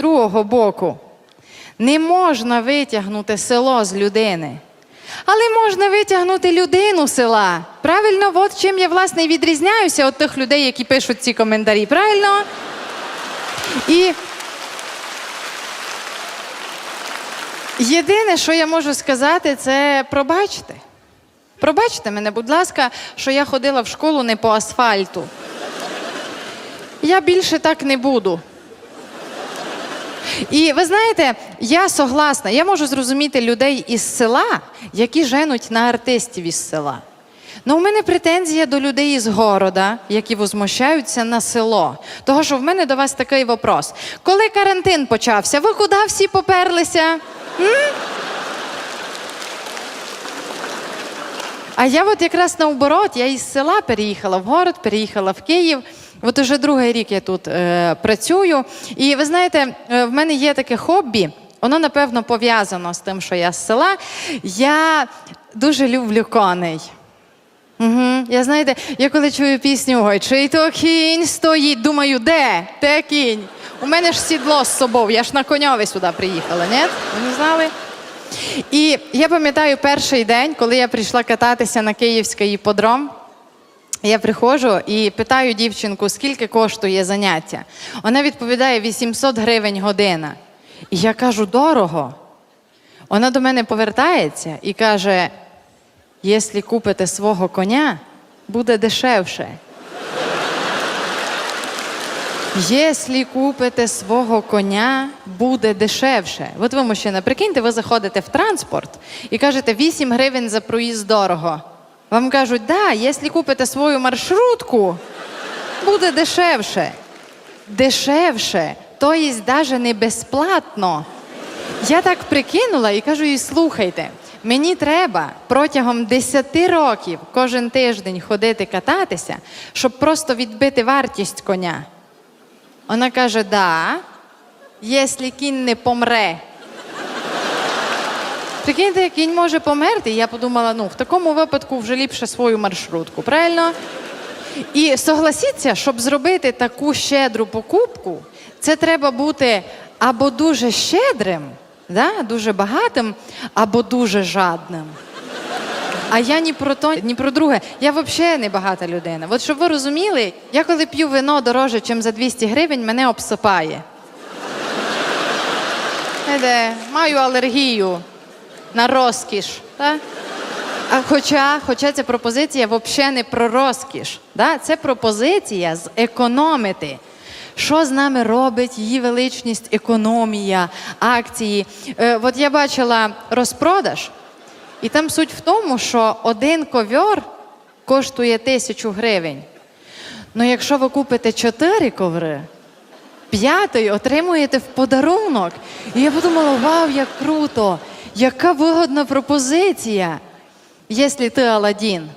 другого боку, не можна витягнути село з людини. Але можна витягнути людину села. Правильно, от чим я власне відрізняюся від тих людей, які пишуть ці коментарі. Правильно? І єдине, що я можу сказати, це пробачте. Пробачте мене, будь ласка, що я ходила в школу не по асфальту. Я більше так не буду. І ви знаєте, я согласна, я можу зрозуміти людей із села, які женуть на артистів із села. Ну, у мене претензія до людей із города, які возмущаються на село. Того, що в мене до вас такий вопрос. Коли карантин почався, ви куди всі поперлися? А я от якраз наоборот, я із села переїхала в город, переїхала в Київ. От уже другий рік я тут е, працюю. І ви знаєте, е, в мене є таке хобі, воно напевно пов'язано з тим, що я з села. Я дуже люблю коней. Угу. Я знаєте, я коли чую пісню Ой, чий то кінь стоїть, думаю, де? Де кінь? У мене ж сідло з собою, я ж на коньові сюди приїхала, ні? Ви не знали? І я пам'ятаю перший день, коли я прийшла кататися на київський іподром. Я приходжу і питаю дівчинку, скільки коштує заняття. Вона відповідає 800 гривень година. І я кажу, дорого. Вона до мене повертається і каже: якщо купите свого коня, буде дешевше. Якщо купите свого коня, буде дешевше. От ви, мужчина, прикиньте, ви заходите в транспорт і кажете 8 гривень за проїзд дорого. Вам кажуть, да, якщо купите свою маршрутку, буде дешевше. Дешевше, то є навіть не безплатно. Я так прикинула і кажу їй, слухайте, мені треба протягом 10 років кожен тиждень ходити кататися, щоб просто відбити вартість коня. Вона каже: да, якщо кінь не помре. Прикиньте, кінь може померти. Я подумала, ну в такому випадку вже ліпше свою маршрутку, правильно? І согласіться, щоб зробити таку щедру покупку, це треба бути або дуже щедрим, да? дуже багатим, або дуже жадним. А я ні про то, ні про друге. Я взагалі не багата людина. От щоб ви розуміли, я коли п'ю вино дороже, ніж за 200 гривень, мене обсипає. Знаєте, маю алергію на розкіш. Та? А хоча, хоча ця пропозиція взагалі не про розкіш. Да? Це пропозиція зекономити. Що з нами робить її величність, економія, акції? Е, от я бачила розпродаж, і там суть в тому, що один ковьор коштує тисячу гривень. Ну, якщо ви купите чотири коври, п'ятий отримуєте в подарунок. І я подумала, вау, як круто! Яка вигодна пропозиція, якщо ти Аладдін.